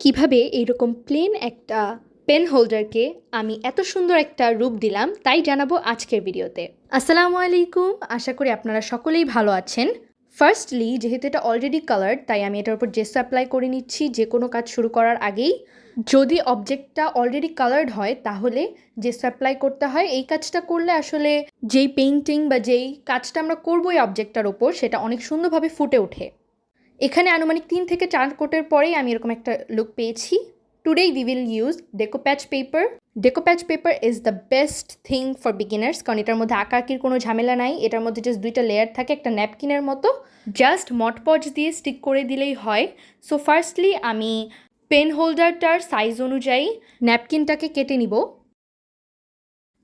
কীভাবে এইরকম প্লেন একটা পেন হোল্ডারকে আমি এত সুন্দর একটা রূপ দিলাম, তাই জানাব আজকের ভিডিওতে। আসসালামু আলাইকুম, আশা করি আপনারা সকলেই ভালো আছেন। ফার্স্টলি যেহেতু এটা অলরেডি কালার্ড তাই আমি এটার উপর জেস অ্যাপ্লাই করে নিচ্ছি, যে কোনো কাজ শুরু করার আগেই। যদি অবজেক্টটা অলরেডি কালার্ড হয়, তাহলে জেস অ্যাপ্লাই করতে হয়। এই কাজটা করলে আসলে যেই পেইন্টিং বা যেই কাজটা আমরা করব এই অবজেক্টটার ওপর সেটা অনেক সুন্দরভাবে ফুটে ওঠে। এখানে আনুমানিক তিন থেকে চার কোটের পরেই আমি এরকম একটা লুক পেয়েছি। Today we will use deco patch paper deco patch paper is the best thing for beginners কারণ এটার মধ্যে আঁকাকির কোনো ঝামেলা নাই। এটার মধ্যে জাস্ট দুইটা লেয়ার থাকে, একটা ন্যাপকিনের মতো। জাস্ট মটপজ দিয়ে স্টিক করে দিলেই হয়। সো ফার্স্টলি আমি পেন হোল্ডারটার সাইজ অনুযায়ী ন্যাপকিনটাকে কেটে নিব।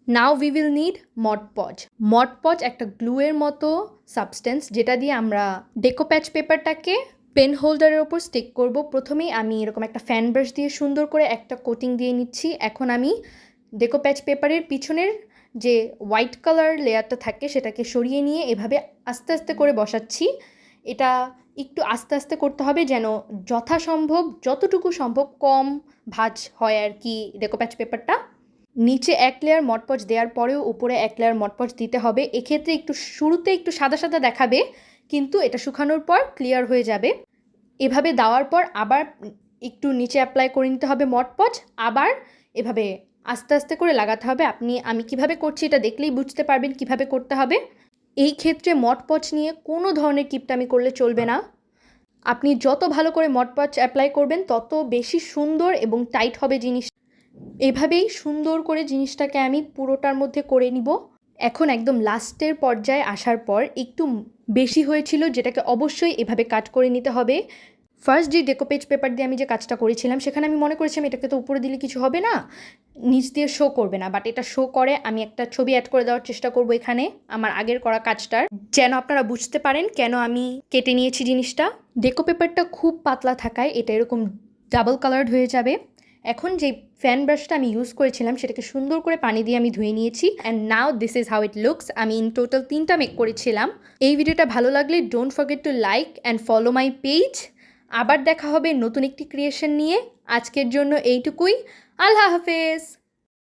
Now we will need Mod Podge Mod Podge একটা গ্লুয়ের মতো সাবস্টেন্স যেটা দিয়ে আমরা ডেকো প্যাচ পেপারটাকে পেন হোল্ডারের ওপর স্টিক করব। প্রথমেই আমি এরকম একটা ফ্যান ব্রাশ দিয়ে সুন্দর করে একটা কোটিং দিয়ে নিচ্ছি। এখন আমি ডেকো প্যাচ পেপারের পিছনের যে হোয়াইট কালার লেয়ারটা থাকে সেটাকে সরিয়ে নিয়ে এভাবে আস্তে আস্তে করে বসাচ্ছি। এটা একটু আস্তে আস্তে করতে হবে যেন যথাসম্ভব, যতটুকু সম্ভব কম ভাজ হয় আর কি ডেকো প্যাচ পেপারটা নিচে এক লেয়ার মটপচ দেওয়ার পরেও উপরে এক লেয়ার মটপচ দিতে হবে। এক্ষেত্রে একটু শুরুতে একটু সাদা সাদা দেখাবে, কিন্তু এটা শুকানোর পর ক্লিয়ার হয়ে যাবে। এভাবে দেওয়ার পর আবার একটু নিচে অ্যাপ্লাই করে নিতে হবে মটপচ আবার এভাবে আস্তে আস্তে করে লাগাতে হবে। আপনি, আমি কীভাবে করছি এটা দেখলেই বুঝতে পারবেন কীভাবে করতে হবে। এই ক্ষেত্রে মটপচ নিয়ে কোনো ধরনের কিপটামি করলে চলবে না। আপনি যত ভালো করে মটপচ অ্যাপ্লাই করবেন, তত বেশি সুন্দর এবং টাইট হবে জিনিস এভাবেই সুন্দর করে জিনিসটাকে আমি পুরোটার মধ্যে করে নিব। এখন একদম লাস্টের পর্যায়ে আসার পর একটু বেশি হয়েছিল, যেটাকে অবশ্যই এভাবে কাট করে নিতে হবে। ফার্স্ট যে ডেকোপেজ পেপার দিয়ে আমি যে কাজটা করেছিলাম, সেখানে আমি মনে করেছিলাম এটাকে তো উপরে দিলে কিছু হবে না, নিচ দিয়ে শো করবে না। বাট এটা শো করে আমি একটা ছবি অ্যাড করে দেওয়ার চেষ্টা করব এখানে, আমার আগের করা কাজটার। যেন আপনারা বুঝতে পারেন কেন আমি কেটে নিয়েছি জিনিসটা। ডেকো পেপারটা খুব পাতলা থাকায় এটা এরকম ডাবল কালার্ড হয়ে যাবে। এখন যে ফ্যান ব্রাশটা আমি ইউজ করেছিলাম, সেটাকে সুন্দর করে পানি দিয়ে আমি ধুয়ে নিয়েছি। And now this is how it looks আমি ইন টোটাল তিনটা মেক করেছিলাম। এই ভিডিওটা ভালো লাগলে don't forget to like and follow my page আবার দেখা হবে নতুন একটি ক্রিয়েশন নিয়ে। আজকের জন্য এইটুকুই। আল্লাহ হাফেজ!